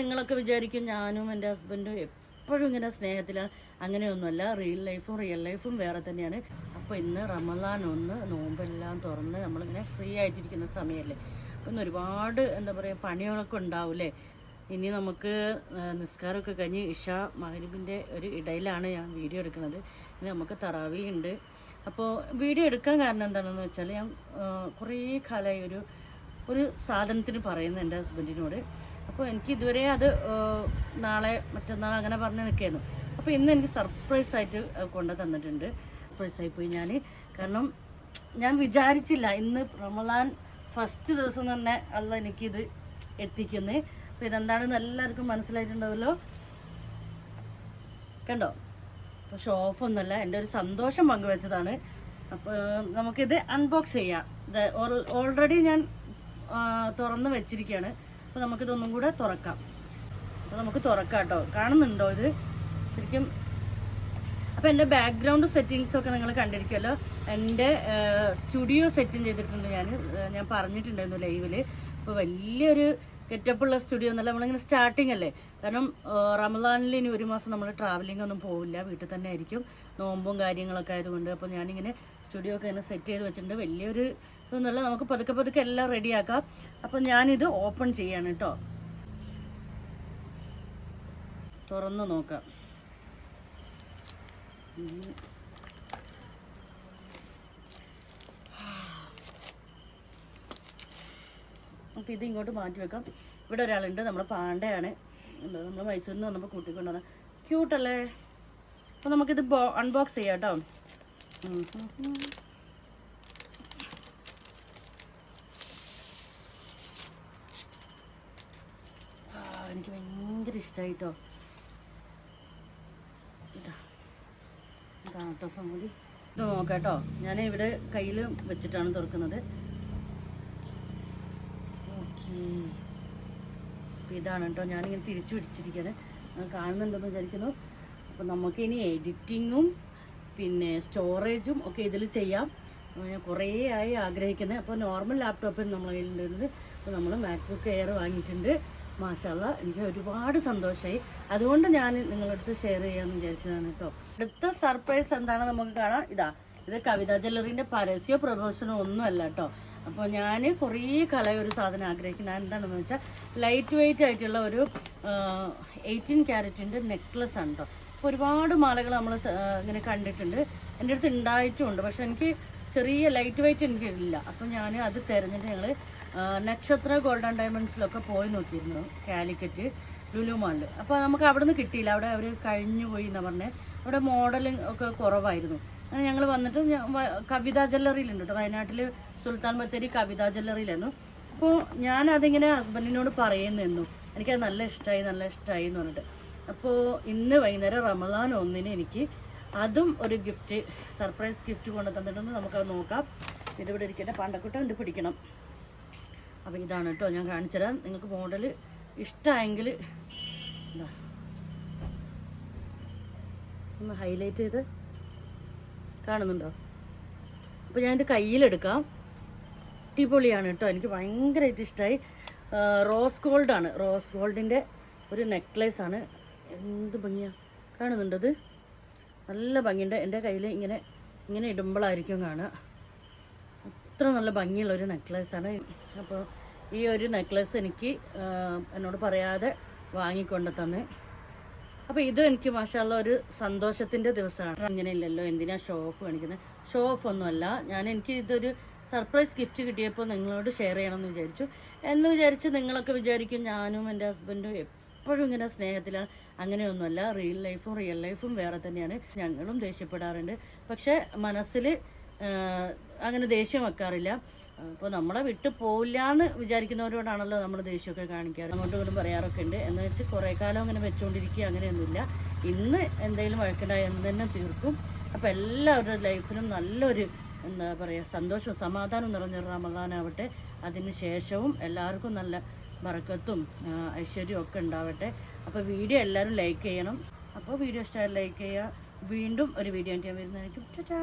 നിങ്ങളൊക്കെ വിചാരിക്കും ഞാനും എന്റെ ഹസ്ബൻഡും എപ്പോഴും ഇങ്ങനെ സ്നേഹത്തിലാണ് അങ്ങനെയൊന്നുമല്ല റിയൽ ലൈഫും റിയൽ ലൈഫും വേറെ തന്നെയാണ്. അപ്പോൾ ഇന്ന് റമദാൻ ഒന്ന് നോമ്പെല്ലാം തുറന്ന് നമ്മളിങ്ങനെ ഫ്രീ ആയിട്ടിരിക്കുന്ന സമയമല്ലേ അപ്പം ഒരുപാട് എന്താ പറയുക പണികളൊക്കെ ഉണ്ടാവില്ലേ? ഇനി നമുക്ക് നിസ്കാരമൊക്കെ കഴിഞ്ഞ് ഇഷ മഹരിബിന്റെ ഒരു ഇടയിലാണ് ഞാൻ വീഡിയോ എടുക്കുന്നത്. ഇനി നമുക്ക് തറാവി ഉണ്ട്. അപ്പോൾ വീഡിയോ എടുക്കാൻ കാരണം എന്താണെന്ന് വെച്ചാൽ ഞാൻ കുറേ കാലമായി ഒരു ഒരു സാധനത്തിന് പറയുന്നു എന്റെ ഹസ്ബൻഡിനോട് അപ്പോൾ എനിക്ക് ഇതുവരെ അത് നാളെ മറ്റന്നാൾ അങ്ങനെ പറഞ്ഞ് നിൽക്കുകയായിരുന്നു അപ്പോൾ ഇന്ന് എനിക്ക് സർപ്രൈസ് ആയിട്ട് കൊണ്ടു തന്നിട്ടുണ്ട്. സർപ്രൈസ് ആയിപ്പോയി ഞാൻ കാരണം ഞാൻ വിചാരിച്ചില്ല ഇന്ന് റമദാൻ ഫസ്റ്റ് ദിവസം തന്നെ അല്ല എനിക്കിത് എത്തിക്കുന്നത് അപ്പോൾ ഇതെന്താണെന്ന് എല്ലാവർക്കും മനസ്സിലായിട്ടുണ്ടാവല്ലോ കണ്ടോ? അപ്പോൾ ഷോഫൊന്നുമല്ല എന്റെ ഒരു സന്തോഷം പങ്കുവെച്ചതാണ്. അപ്പോൾ നമുക്കിത് അൺബോക്സ് ചെയ്യാം. ഓൾറെഡി ഞാൻ തുറന്ന് വെച്ചിരിക്കുകയാണ്. അപ്പോൾ നമുക്കിതൊന്നും കൂടെ തുറക്കാം. അപ്പോൾ നമുക്ക് തുറക്കാം കേട്ടോ കാണുന്നുണ്ടോ ഇത്? ശരിക്കും അപ്പോൾ എന്റെ ബാക്ക്ഗ്രൗണ്ട് സെറ്റിങ്സ് ഒക്കെ നിങ്ങൾ കണ്ടിരിക്കുമല്ലോ എന്റെ സ്റ്റുഡിയോ സെറ്റിംഗ് ചെയ്തിട്ടുണ്ട് ഞാൻ ഞാൻ പറഞ്ഞിട്ടുണ്ടായിരുന്നു ലൈവിൽ അപ്പോൾ വലിയൊരു ഗെറ്റപ്പുള്ള സ്റ്റുഡിയോ എന്നല്ല നമ്മളിങ്ങനെ സ്റ്റാർട്ടിങ് അല്ലേ? കാരണം റമദാനിൽ ഇനി ഒരു മാസം നമ്മൾ ട്രാവലിംഗ് ഒന്നും പോവില്ല. വീട്ടിൽ തന്നെ ആയിരിക്കും. നോമ്പും കാര്യങ്ങളൊക്കെ ആയതുകൊണ്ട്. അപ്പോൾ ഞാനിങ്ങനെ സ്റ്റുഡിയോ ഒക്കെ ഇങ്ങനെ സെറ്റ് ചെയ്ത് വെച്ചിട്ടുണ്ട്. വലിയൊരു ഇതൊന്നുമല്ല നമുക്ക് പതുക്കെ പതുക്കെ എല്ലാം റെഡിയാക്കാം അപ്പോൾ ഞാനിത് ഓപ്പൺ ചെയ്യാണ് കേട്ടോ തുറന്ന് നോക്കാം. നമുക്ക് ഇത് ഇങ്ങോട്ട് മാറ്റി വെക്കാം. ഇവിടെ ഒരാളുണ്ട് നമ്മുടെ പാണ്ടയാണ്. നമ്മൾ മൈസൂരിൽ നിന്ന് വന്നപ്പോൾ കൂട്ടിക്കൊണ്ടുവന്ന. ക്യൂട്ടല്ലേ അപ്പോൾ നമുക്കിത് അൺബോക്സ് ചെയ്യാം കേട്ടോ എനിക്ക് ഭയങ്കര ഇതാ. ഇതാണ് കേട്ടോ സംഗതി ഇത് നോക്കാം ഞാൻ ഇവിടെ കയ്യിൽ വെച്ചിട്ടാണ് തുറക്കുന്നത്. ഓക്കേ. ഇതാണ് കേട്ടോ ഞാനിങ്ങനെ തിരിച്ചു പിടിച്ചിരിക്കുന്നത് കാണുന്നുണ്ടെന്ന് വിചാരിക്കുന്നു. അപ്പോൾ നമുക്ക് ഇനി എഡിറ്റിങ്ങും പിന്നെ സ്റ്റോറേജും ഒക്കെ ഇതിൽ ചെയ്യാം. ഞാൻ കുറേ ആയി ആഗ്രഹിക്കുന്നത് അപ്പോൾ നോർമൽ ലാപ്ടോപ്പിൽ നമ്മൾ കയ്യിലുണ്ടായിരുന്നത് അപ്പോൾ നമ്മൾ മാക്ബുക്ക് എയർ വാങ്ങിയിട്ടുണ്ട്. മാഷാല്ല എനിക്ക് ഒരുപാട് സന്തോഷമായി അതുകൊണ്ട് ഞാൻ നിങ്ങളടുത്ത് ഷെയർ ചെയ്യാമെന്ന് വിചാരിച്ചതാണ് കേട്ടോ. അടുത്ത സർപ്രൈസ് എന്താണെന്ന് നമുക്ക് കാണാം. ഇതാ ഇത് കവിതാ ജ്വല്ലറിന്റെ പരസ്യോ പ്രമോഷനോ ഒന്നുമല്ല കേട്ടോ. അപ്പോൾ ഞാൻ കുറേ കലയ ഒരു സാധനം ആഗ്രഹിക്കുന്നത് എന്താണെന്ന് വെച്ചാൽ ലൈറ്റ് വെയിറ്റ് ആയിട്ടുള്ള ഒരു എയ്റ്റീൻ ക്യാരറ്റിന്റെ നെക്ലസ് ആണ് കേട്ടോ. അപ്പോൾ ഒരുപാട് മാലകൾ നമ്മൾ ഇങ്ങനെ കണ്ടിട്ടുണ്ട്. എന്റെ അടുത്ത് ഉണ്ടായിട്ടുമുണ്ട് പക്ഷെ എനിക്ക് ചെറിയ ലൈറ്റ് വെയിറ്റ് എനിക്ക് ഇല്ല അപ്പോൾ ഞാൻ അത് തിരഞ്ഞിട്ട് ഞങ്ങൾ നക്ഷത്ര ഗോൾഡൻ ഡയമണ്ട്സിലൊക്കെ പോയി നോക്കിയിരുന്നു കാലിക്കറ്റ് ലുലു മാളിൽ അപ്പോൾ നമുക്ക് അവിടെ നിന്ന് കിട്ടിയില്ല. അവിടെ അവർ കഴിഞ്ഞു പോയി എന്നാ പറഞ്ഞേ. അവിടെ മോഡലിംഗ് ഒക്കെ കുറവായിരുന്നു. അങ്ങനെ ഞങ്ങൾ വന്നിട്ട് കവിതാ ജ്വല്ലറിയിലുണ്ട് കേട്ടോ. വയനാട്ടിൽ സുൽത്താൻ ബത്തേരി കവിതാ ജ്വല്ലറിയിലായിരുന്നു. അപ്പോൾ ഞാൻ അതിങ്ങനെ ഹസ്ബൻഡിനോട് പറയുന്നു എനിക്കത് നല്ല ഇഷ്ടമായി നല്ല ഇഷ്ടമായി എന്ന് പറഞ്ഞിട്ട്. അപ്പോൾ ഇന്ന് വൈകുന്നേരം റമദാൻ ഒന്നിന് എനിക്ക് അതും ഒരു ഗിഫ്റ്റ് സർപ്രൈസ് ഗിഫ്റ്റ് കൊണ്ട് തന്നിട്ടുണ്ട്. നമുക്കത് നോക്കാം. ഇതിവിടെ ഇരിക്കട്ടെ. പണ്ടക്കുട്ടം ഇത് പിടിക്കണം. അപ്പോൾ ഇതാണ് കേട്ടോ ഞാൻ കാണിച്ചുതരാം നിങ്ങൾക്ക് മോഡൽ ഇഷ്ടമായെങ്കിൽ എന്താ ഒന്ന് ഹൈലൈറ്റ് ചെയ്ത് കാണുന്നുണ്ടോ? അപ്പോൾ ഞാൻ എന്റെ കയ്യിലെടുക്കാം. അടിപൊളിയാണ് കേട്ടോ. എനിക്ക് ഭയങ്കരമായിട്ട് ഇഷ്ടമായി റോസ് ഗോൾഡാണ്. റോസ് ഗോൾഡിന്റെ ഒരു നെക്ലേസ് ആണ് എന്ത് ഭംഗിയാ. കാണുന്നുണ്ടത്? നല്ല ഭംഗിയുണ്ട്. എന്റെ കയ്യിൽ ഇങ്ങനെ ഇങ്ങനെ ഇടുമ്പോഴായിരിക്കും കാണുക. അത്ര നല്ല ഭംഗിയുള്ള ഒരു നെക്ലേസാണ്. അപ്പോൾ ഈ ഒരു നെക്ലേസ് എനിക്ക് എന്നോട് പറയാതെ വാങ്ങിക്കൊണ്ട് തന്നെ. അപ്പോൾ ഇത് എനിക്ക് മാഷാല്ല ഒരു സന്തോഷത്തിന്റെ ദിവസമാണ്. അങ്ങനെ ഇല്ലല്ലോ എന്തിനാ ഷോ ഓഫ് കാണിക്കുന്നത് ഷോ ഓഫ് ഒന്നുമല്ല. ഞാൻ എനിക്ക് ഇതൊരു സർപ്രൈസ് ഗിഫ്റ്റ് കിട്ടിയപ്പോൾ നിങ്ങളോട് ഷെയർ ചെയ്യണമെന്ന് വിചാരിച്ചു. എന്ന് വിചാരിച്ച് നിങ്ങളൊക്കെ വിചാരിക്കും ഞാനും എന്റെ ഹസ്ബൻഡും എപ്പോഴും ഇങ്ങനെ സ്നേഹത്തിലാണ് അങ്ങനെയൊന്നുമല്ല. റിയൽ ലൈഫും റിയൽ ലൈഫും വേറെ തന്നെയാണ്. ഞങ്ങളും ദേഷ്യപ്പെടാറുണ്ട്. പക്ഷെ മനസ്സിൽ അങ്ങനെ ദേഷ്യം വെക്കാറില്ല. അപ്പോൾ നമ്മളെ വിട്ടു പോവില്ല എന്ന് വിചാരിക്കുന്നവരോടാണല്ലോ നമ്മൾ ദേഷ്യമൊക്കെ കാണിക്കാറ്. അങ്ങോട്ടും ഇങ്ങോട്ടും പറയാറൊക്കെ ഉണ്ട് എന്ന് വെച്ച് കുറേ കാലം അങ്ങനെ വെച്ചുകൊണ്ടിരിക്കുക അങ്ങനെയൊന്നുമില്ല. ഇന്ന് എന്തെങ്കിലും വഴക്കുണ്ടായി എന്ന് തന്നെ തീർക്കും. അപ്പോൾ എല്ലാവരുടെ ലൈഫിലും നല്ലൊരു എന്താ പറയുക സന്തോഷവും സമാധാനവും നിറഞ്ഞൊരു റമദാനാവട്ടെ. അതിന് ശേഷവും എല്ലാവർക്കും നല്ല ബറക്കത്തും ഐശ്വര്യവും ഒക്കെ ഉണ്ടാവട്ടെ. അപ്പോൾ വീഡിയോ എല്ലാവരും ലൈക്ക് ചെയ്യണം. അപ്പോൾ വീഡിയോ ഇഷ്ടമായി ലൈക്ക് ചെയ്യുക. വീണ്ടും ഒരു വീഡിയോ ഞാൻ വരുന്നതായിരിക്കും. ടാറ്റാ